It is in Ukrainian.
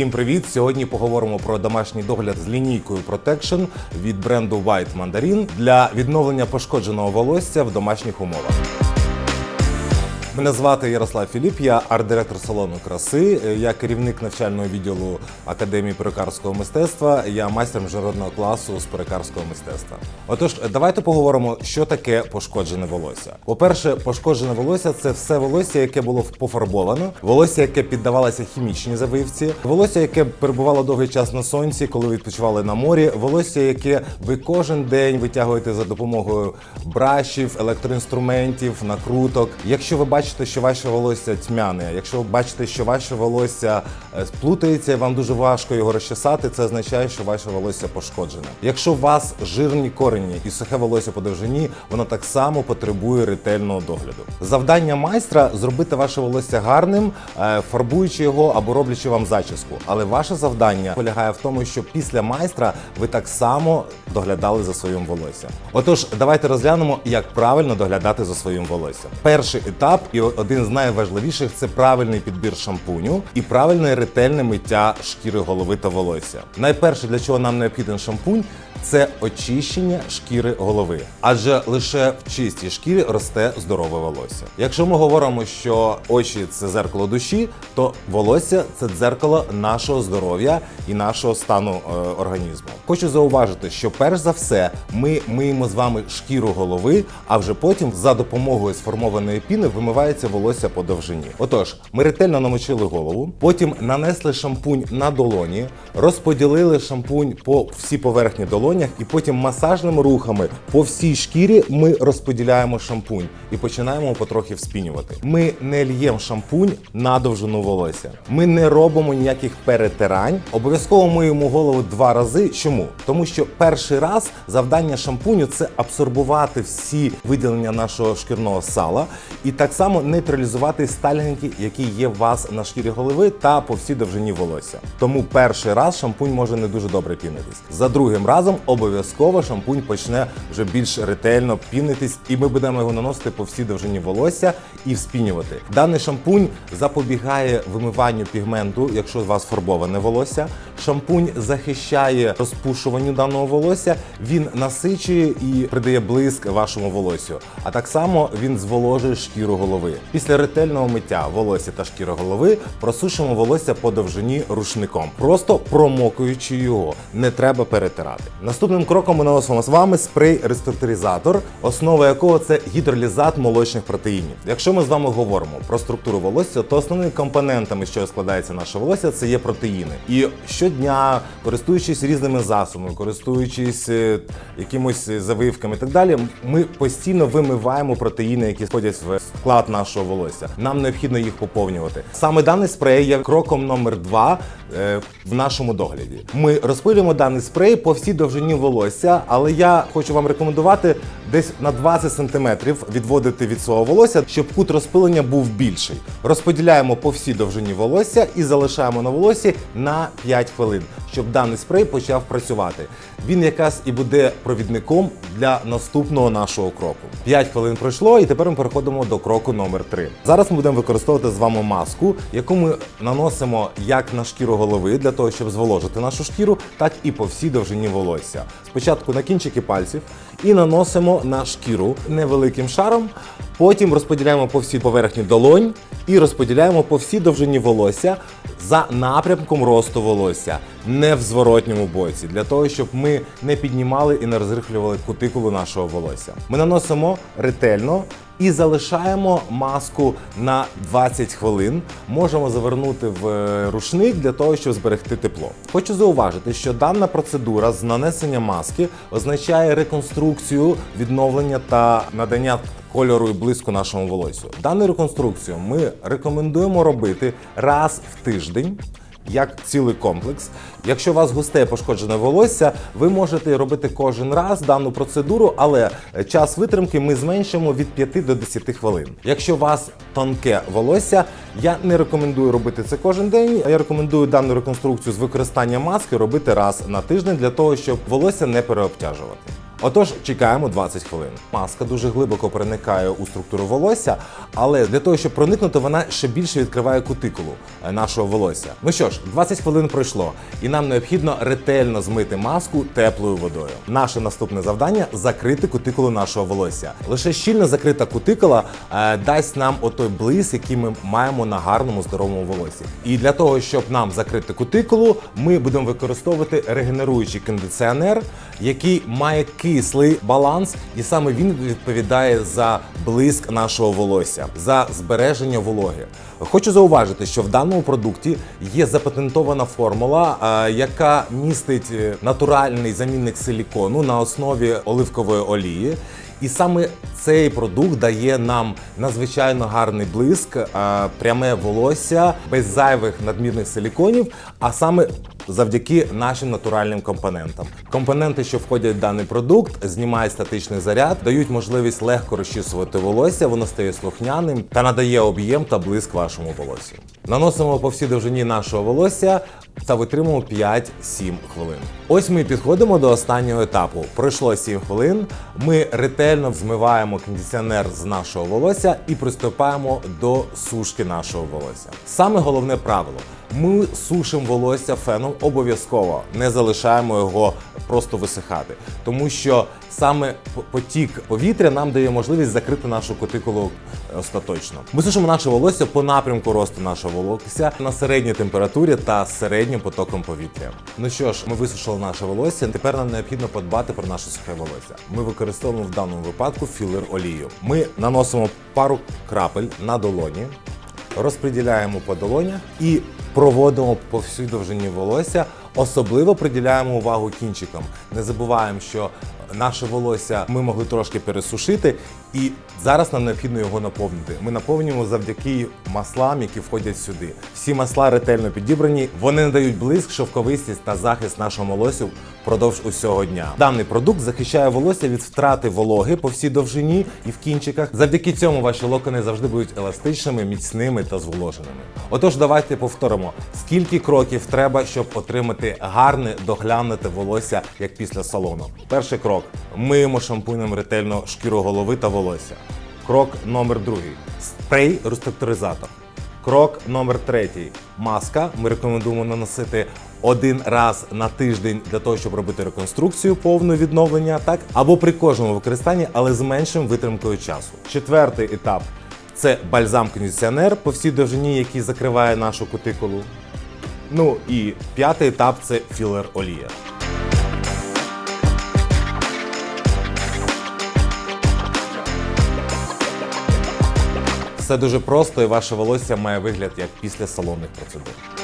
Всім привіт! Сьогодні поговоримо про домашній догляд з лінійкою Protection від бренду White Mandarin для відновлення пошкодженого волосся в домашніх умовах. Мене звати Ярослав Філіп, я арт-директор салону краси, я керівник навчального відділу Академії перукарського мистецтва, я майстер міжнародного класу з перукарського мистецтва. Отож, давайте поговоримо, що таке пошкоджене волосся. По-перше, пошкоджене волосся це все волосся, яке було пофарбовано, волосся, яке піддавалося хімічній завивці, волосся, яке перебувало довгий час на сонці, коли відпочивали на морі, волосся, яке ви кожен день витягуєте за допомогою брашів, електроінструментів, накруток. Якщо ви бачите, що ваше волосся тьмяне, якщо ви бачите, що ваше волосся е, сплутається, і вам дуже важко його розчесати, це означає, що ваше волосся пошкоджене. Якщо у вас жирні корені і сухе волосся по довжині, воно так само потребує ретельного догляду. Завдання майстра зробити ваше волосся гарним, е, фарбуючи його або роблячи вам зачіску. Але ваше завдання полягає в тому, що після майстра ви так само доглядали за своїм волоссям. Отож, давайте розглянемо, як правильно доглядати за своїм волоссям. Перший етап і один з найважливіших це правильний підбір шампуню і правильне ретельне миття шкіри голови та волосся. Найперше, для чого нам необхіден шампунь, це очищення шкіри голови, адже лише в чистій шкірі росте здорове волосся. Якщо ми говоримо, що очі це зеркало душі, то волосся це дзеркало нашого здоров'я і нашого стану е, організму. Хочу зауважити, що перш за все ми миємо з вами шкіру голови, а вже потім за допомогою сформованої піни вимивається волосся по довжині. Отож, ми ретельно намочили голову, потім нанесли шампунь на долоні, розподілили шампунь по всій поверхні долонях, і потім масажними рухами по всій шкірі ми розподіляємо шампунь і починаємо потрохи вспінювати. Ми не л'ємо шампунь на довжину волосся. Ми не робимо ніяких перетирань. Обов'язково миємо голову два рази. Чому? Тому що перший раз завдання шампуню це абсорбувати всі виділення нашого шкірного сала і так само нейтралізувати стальгінки, які є у вас на шкірі голови та по всій довжині волосся. Тому перший раз шампунь може не дуже добре пінитись. За другим разом обов'язково шампунь почне вже більш ретельно пінитись, і ми будемо його наносити по всій довжині волосся і вспінювати. Даний шампунь запобігає вимиванню пігменту, якщо у вас фарбоване волосся. Шампунь захищає розпушуванню даного волосся, він насичує і придає блиск вашому волосю. А так само він зволожує шкіру голови. Після ретельного миття волосся та шкіри голови просушимо волосся по довжині рушником, просто промокуючи його. Не треба перетирати. Наступним кроком ми наносимо з вами спрей реструктуризатор, основа якого це гідролізат молочних протеїнів. Якщо ми з вами говоримо про структуру волосся, то основними компонентами, що складається наше волосся, це є протеїни. І щодня, користуючись різними засобами, користуючись е, якимось завивками і так далі, ми постійно вимиваємо протеїни, які входять в склад нашого волосся. Нам необхідно їх поповнювати. Саме даний спрей є кроком номер два е, в нашому догляді. Ми розпилюємо даний спрей по всій довжині волосся, але я хочу вам рекомендувати десь на 20 см відводити від свого волосся, щоб кут розпилення був більший. Розподіляємо по всій довжині волосся і залишаємо на волосі на 5 хвилин, щоб даний спрей почав працювати. Він якраз і буде провідником для наступного нашого кроку. 5 хвилин пройшло, і тепер ми переходимо до кроку номер 3. Зараз ми будемо використовувати з вами маску, яку ми наносимо як на шкіру голови для того, щоб зволожити нашу шкіру, так і по всій довжині волосся. Спочатку на кінчики пальців і наносимо на шкіру невеликим шаром. Потім розподіляємо по всій поверхні долонь і розподіляємо по всій довжині волосся за напрямком росту волосся, не в зворотньому боці, для того, щоб ми не піднімали і не розрихлювали кутикулу нашого волосся. Ми наносимо ретельно. І залишаємо маску на 20 хвилин. Можемо завернути в е, рушник для того, щоб зберегти тепло. Хочу зауважити, що дана процедура з нанесення маски означає реконструкцію, відновлення та надання кольору і блиску нашому волосю. Дану реконструкцію ми рекомендуємо робити раз в тиждень. Як цілий комплекс. Якщо у вас густе пошкоджене волосся, ви можете робити кожен раз дану процедуру, але час витримки ми зменшимо від 5 до 10 хвилин. Якщо у вас тонке волосся, я не рекомендую робити це кожен день. Я рекомендую дану реконструкцію з використанням маски робити раз на тиждень для того, щоб волосся не переобтяжувати. Отож, чекаємо 20 хвилин. Маска дуже глибоко проникає у структуру волосся, але для того, щоб проникнути, вона ще більше відкриває кутикулу е, нашого волосся. Ну що ж, 20 хвилин пройшло, і нам необхідно ретельно змити маску теплою водою. Наше наступне завдання закрити кутикулу нашого волосся. Лише щільно закрита кутикула е, дасть нам отой блиск, який ми маємо на гарному здоровому волосі. І для того, щоб нам закрити кутикулу, ми будемо використовувати регенеруючий кондиціонер, який має кислий баланс, і саме він відповідає за блиск нашого волосся, за збереження вологи. Хочу зауважити, що в даному продукті є запатентована формула, е, яка містить е, натуральний замінник силікону на основі оливкової олії. І саме цей продукт дає нам надзвичайно гарний блиск, е, пряме волосся без зайвих надмірних силіконів, а саме завдяки нашим натуральним компонентам. Компоненти, що входять в даний продукт, знімають статичний заряд, дають можливість легко розчісувати волосся, воно стає слухняним та надає об'єм та блиск вашому волосю. Наносимо по всій довжині нашого волосся та витримав 5-7 хвилин. Ось ми підходимо до останнього етапу. Пройшло 7 хвилин. Ми ретельно змиваємо кондиціонер з нашого волосся і приступаємо до сушки нашого волосся. Саме головне правило. Ми сушимо волосся феном обов'язково, не залишаємо його просто висихати, тому що саме потік повітря нам дає можливість закрити нашу кутикулу е, остаточно. Ми сушимо наше волосся по напрямку росту нашого волосся на середній температурі та середнім потоком повітря. Ну що ж, ми висушили наше волосся. Тепер нам необхідно подбати про наше сухе волосся. Ми використовуємо в даному випадку філер олію. Ми наносимо пару крапель на долоні розподіляємо по долонях і проводимо по всій довжині волосся. Особливо приділяємо увагу кінчикам. Не забуваємо, що наше волосся ми могли трошки пересушити, і зараз нам необхідно його наповнити. Ми наповнюємо завдяки маслам, які входять сюди. Всі масла ретельно підібрані. Вони надають блиск, шовковистість та захист нашому волосю впродовж усього дня. Даний продукт захищає волосся від втрати вологи по всій довжині і в кінчиках. Завдяки цьому ваші локони завжди будуть еластичними, міцними та зволоженими. Отож, давайте повторимо, скільки кроків треба, щоб отримати гарне доглянуте волосся, як після салону. Перший крок: миємо шампунем ретельно шкіру голови та волосся. Крок номер другий спрей реструктуризатор. Крок номер третій маска. Ми рекомендуємо наносити один раз на тиждень для того, щоб робити реконструкцію повну відновлення, так або при кожному використанні, але з меншим витримкою часу. Четвертий етап це бальзам-кондиціонер по всій довжині, який закриває нашу кутикулу. Ну і п'ятий етап це філер олія. Все дуже просто, і ваше волосся має вигляд як після салонних процедур.